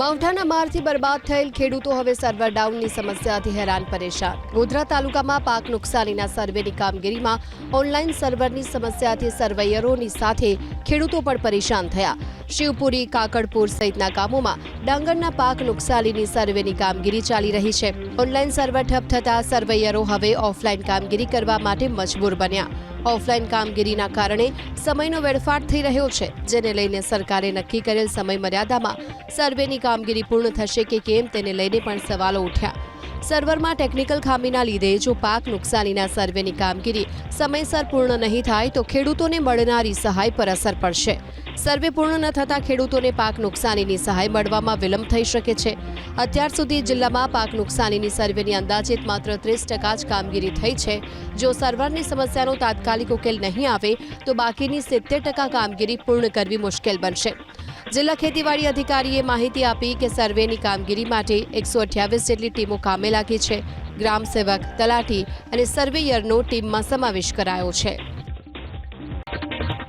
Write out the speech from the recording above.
માવઠાના મારથી બરબાદ થયેલ ખેડૂતો હવે સર્વર ડાઉનની સમસ્યાથી હેરાન પરેશાન. ગોધરા તાલુકામાં પાક નુકસાનીના સર્વેની કામગીરીમાં ઓનલાઈન સર્વરની સમસ્યાથી સર્વેયરોની સાથે ખેડૂતો પણ પરેશાન થયા. શિવપુરી, કાકડપુર સહિતના ગામોમાં ડાંગરના પાક નુકસાનીની સર્વેની કામગીરી ચાલી રહી છે. ઓનલાઈન સર્વર ઠપ થતાં સર્વેયરો હવે ઓફલાઈન કામગીરી કરવા માટે મજબૂર બન્યા. ઓફલાઈન કામગીરીના કારણે સમયનો વેડફાટ થઈ રહ્યો છે, જેને લઈને સરકારે નક્કી કરેલ સમય મર્યાદામાં સર્વેની કામગીરી પૂર્ણ થશે કે કેમ તેને લઈને પણ સવાલો ઉઠ્યા. સર્વરમાં ટેકનિકલ ખામીના લીધે જો પાક નુકસાનીના સર્વેની કામગીરી સમયસર પૂર્ણ નહીં થાય તો ખેડૂતોને મળનારી સહાય પર અસર પડશે. સર્વે પૂર્ણ ન થતાં ખેડૂતોને પાક નુકસાનીની સહાય મળવામાં વિલંબ થઈ શકે છે. અત્યાર સુધી જિલ્લામાં પાક નુકસાનીની સર્વેની અંદાજિત માત્ર ત્રીસ ટકા જ કામગીરી થઈ છે. જો સર્વરની સમસ્યાનો તાત્કાલિક ઉકેલ નહીં આવે તો બાકીની સિત્તેર ટકા કામગીરી પૂર્ણ કરવી મુશ્કેલ બનશે. જિલ્લા ખેતીવાડી અધિકારીએ માહિતી આપી કે સર્વેની કામગીરી માટે એકસો અઠ્યાવીસ જેટલી ટીમો કામે લાગી છે. ગ્રામ સેવક તલાટી અને સર્વેયરનો ટીમમાં સમાવેશ કરાયો છે.